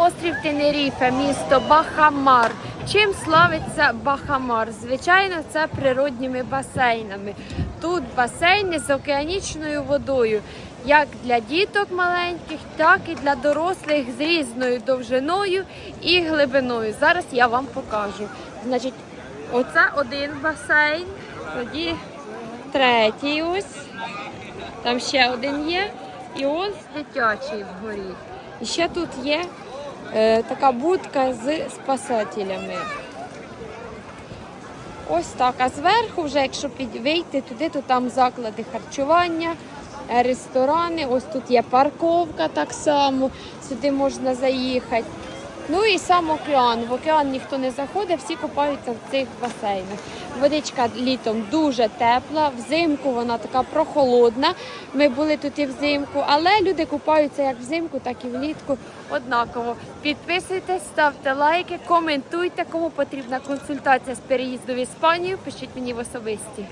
Острів Тенеріфе, місто Бахамар. Чим славиться Бахамар? Звичайно, це природніми басейнами. Тут басейни з океанічною водою, як для діток маленьких, так і для дорослих з різною довжиною і глибиною. Зараз я вам покажу. Значить, оце один басейн, тоді третій ось. Там ще один є. І ось дитячий вгорі. І ще тут є така будка з спасателями. Ось так. А зверху, вже якщо вийти туди, то там заклади харчування, е, ресторани. Ось тут є парковка так само, сюди можна заїхати. Ну і сам океан. В океан ніхто не заходить, всі купаються в цих басейнах. Водичка літом дуже тепла, взимку вона така прохолодна. Ми були тут і взимку, але люди купаються як взимку, так і влітку однаково. Підписуйтесь, ставте лайки, коментуйте, кому потрібна консультація з переїзду в Іспанію. Пишіть мені в особисті.